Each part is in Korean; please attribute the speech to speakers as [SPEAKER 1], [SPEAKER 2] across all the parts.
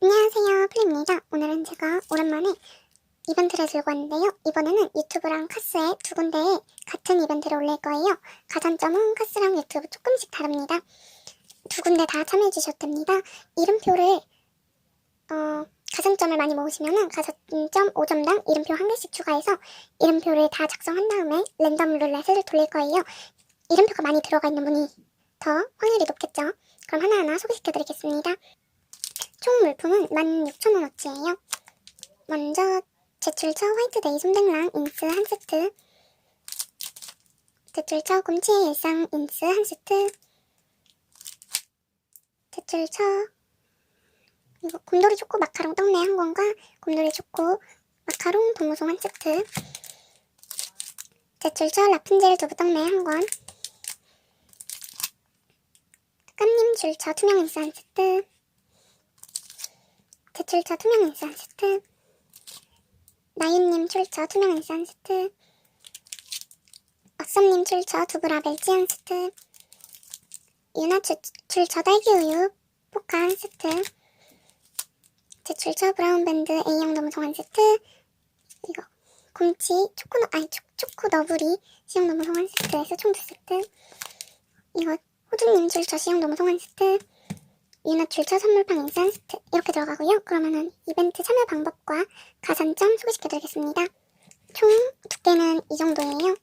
[SPEAKER 1] 안녕하세요 플리입니다. 오늘은 제가 오랜만에 이벤트를 들고 왔는데요. 이번에는 유튜브랑 카스의 두 군데에 같은 이벤트를 올릴 거예요. 가산점은 카스랑 유튜브 조금씩 다릅니다. 두 군데 다 참여해 주셔도 됩니다. 이름표를 어, 가산점을 많이 모으시면 가산점 5점당 이름표 한 개씩 추가해서 이름표를 다 작성한 다음에 랜덤 룰렛을 돌릴 거예요. 이름표가 많이 들어가 있는 분이 더 확률이 높겠죠? 그럼 하나하나 소개시켜 드리겠습니다 총 물품은 16,000원어치예요. 먼저 제출처 화이트데이 솜댕랑 인스 한 세트 제출처 곰치의 일상 인스 한 세트 제출처 이거 곰돌이 초코 마카롱 떡내 한 권과 곰돌이 초코 마카롱 도무송 한 세트 제출처 라푼젤 두부 떡내 한 권 깜님 줄처 투명 인스 한 세트 제 출처 투명 인스 한 세트. 나윤님 출처 투명 한 세트. 어썸님 출처 두부라벨지 한 세트. 유나 출, 출처 딸기 우유 포카 한 세트. 제 출처 브라운 밴드 A형 너무송 한 세트. 이거. 곰치 초코 아니 초, 초코 너브리 시형 너무송 한 세트에서 총 두 세트. 이거. 호두님 출처 시형 너무송 한 세트 유나 출처 선물팡 인스 한 세트 이렇게 들어가고요. 그러면은 이벤트 참여 방법과 가산점 소개시켜드리겠습니다. 총 두께는 이 정도예요.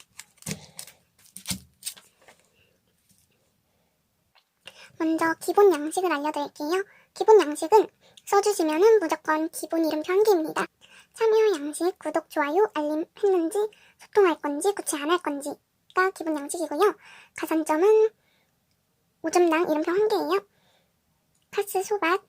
[SPEAKER 1] 먼저 기본 양식을 알려드릴게요. 기본 양식은 써주시면은 무조건 기본 이름표 한 개입니다. 참여 양식, 구독, 좋아요, 알림 했는지, 소통할 건지, 구치 안할 건지가 기본 양식이고요. 가산점은 5점당 이름표 한 개예요. 카스 소박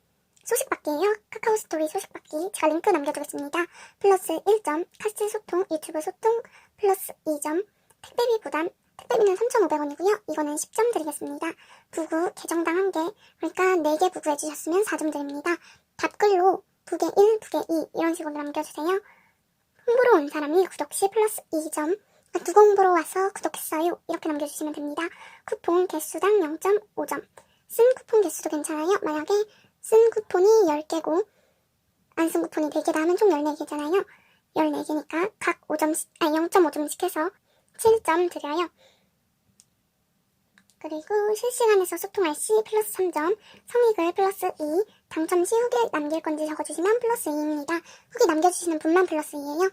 [SPEAKER 1] 소식받기예요. 카카오 스토리 소식받기 제가 링크 남겨두겠습니다. 플러스 1점 카스 소통 유튜브 소통 플러스 2점 택배비 부담 택배비는 3,500원이고요. 이거는 10점 드리겠습니다. 부구 계정당 1개 그러니까 4개 부구 해주셨으면 4점 드립니다. 답글로 부계 1, 부계 2 이런 식으로 남겨주세요. 홍보로 온 사람이 구독 시 플러스 2점 누구 홍보로 와서 구독했어요 이렇게 남겨주시면 됩니다. 쿠폰 개수당 0.5점 쓴 쿠폰 개수도 괜찮아요. 만약에 쓴 쿠폰이 10개고 안 쓴 쿠폰이 4개다 하면 총 14개잖아요. 14개니까 각 5점씩, 아니 0.5점씩 해서 7점 드려요. 그리고 실시간에서 소통할 시 플러스 3점, 성익을 플러스 2, 당첨 시 후기 남길 건지 적어주시면 플러스 2입니다. 후기 남겨주시는 분만 플러스 2예요.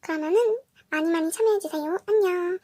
[SPEAKER 1] 그러면은 많이 많이 참여해주세요. 안녕.